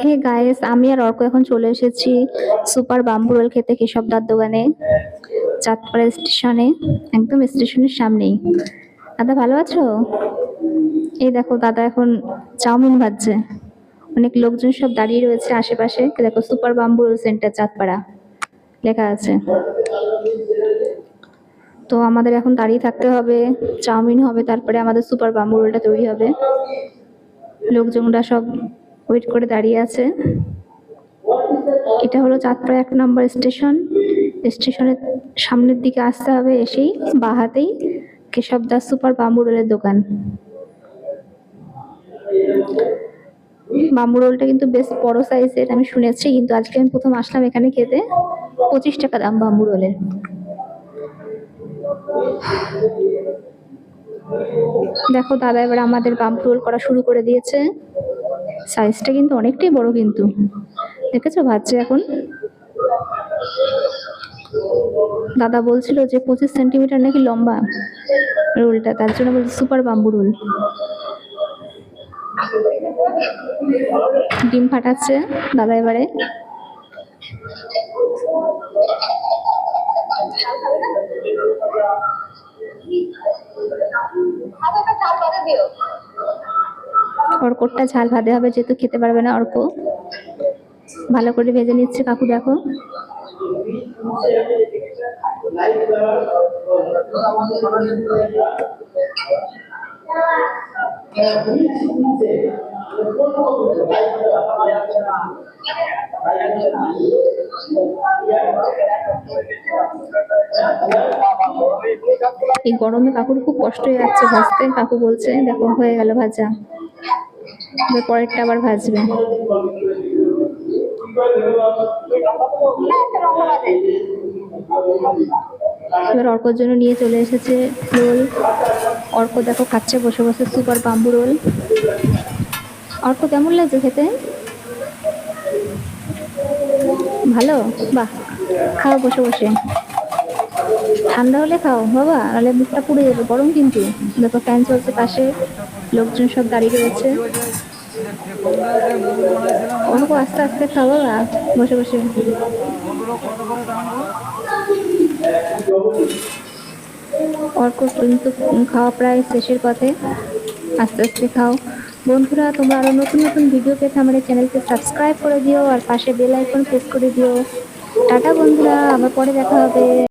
Hey guys আমি আর অর্ক এখন চলে এসেছি সুপার বাম্বু রোল খেতে কেশবদার দোকানে, চাঁদপাড়া স্টেশনে একদম স্টেশনের সামনেই। দাদা ভালো আছো? এই দেখো, দাদা এখন চাউমিন ভাজছে। অনেক লোকজন সব দাঁড়িয়ে রয়েছে আশেপাশে। দেখো super bamboo roll centre Chandpara. লেখা আছে। তো আমাদের এখন দাঁড়িয়ে থাকতে হবে, চাউমিন হবে, তারপরে আমাদের সুপার বাম্বু রোলটা তৈরি হবে। লোকজনরা সব ওয়েট করে দাঁড়িয়ে আছে। এটা হলো চাঁদপাড়া এক নম্বর স্টেশন। স্টেশনের সামনের দিকে আসতে হবে এসেই, বা হাতেই। কেশব দাস সুপার বাম্বু রোলের দোকান। বাম্বু রোলটা কিন্তু বেশ বড় সাইজের, আমি শুনেছি, কিন্তু আজকে আমি প্রথম আসলাম এখানে খেতে। পঁচিশ টাকা দাম বাম্বু রোলের। দেখো দাদা, এবার আমাদের বাম্বু রোল করা শুরু করে দিয়েছে। সাইজটা কিন্তু অনেকটাই বড় কিন্তু। দেখেছ ভাজছে এখন? দাদা বলছিল যে পঁচিশ সেন্টিমিটার নাকি লম্বা রোলটা, তার জন্য বলছে সুপার বাম্বু রোল ডিম ফাটাচ্ছে দাদা এবারে। অর্কটা ঝাল ভাতে হবে, যেহেতু খেতে পারবে না অর্ক। ভালো করে ভেজে নিচ্ছে কাকু, দেখো। এই গরমে কাকুর খুব কষ্ট হয়ে যাচ্ছে, ভাজতে। কাকু বলছে, দেখো, হয়ে গেল ভাজা। পরেরটা আবার ভাজবে। এবার অর্কর জন্য নিয়ে চলে এসেছে রোল। অর্ক দেখো খাচ্ছে, বসে বসে সুপার বাম্বু রোল। অর্ক, কেমন লাগছে খেতে? ভালো? বাহ, খাও বসে বসে। ঠান্ডা হলে খাও, বাবা। নাহলে মুখটা পুড়ে যাবে, গরম কিন্তু। দেখো ফ্যান চলছে পাশে, লোকজন সব দাঁড়িয়ে রয়েছে। অনেক আস্তে আস্তে খাও, বাবা। বসে বসে। অর্ক কিন্তু খাওয়া প্রায় শেষের পথে। আস্তে আস্তে খাও। বন্ধুরা, তোমরা আরও নতুন নতুন ভিডিও পেতে এই চ্যানেলকে সাবস্ক্রাইব করে দিও, আর পাশে বেল আইকন প্রেস করে দিও। টাটা, বন্ধুরা। আবার পরে দেখা হবে।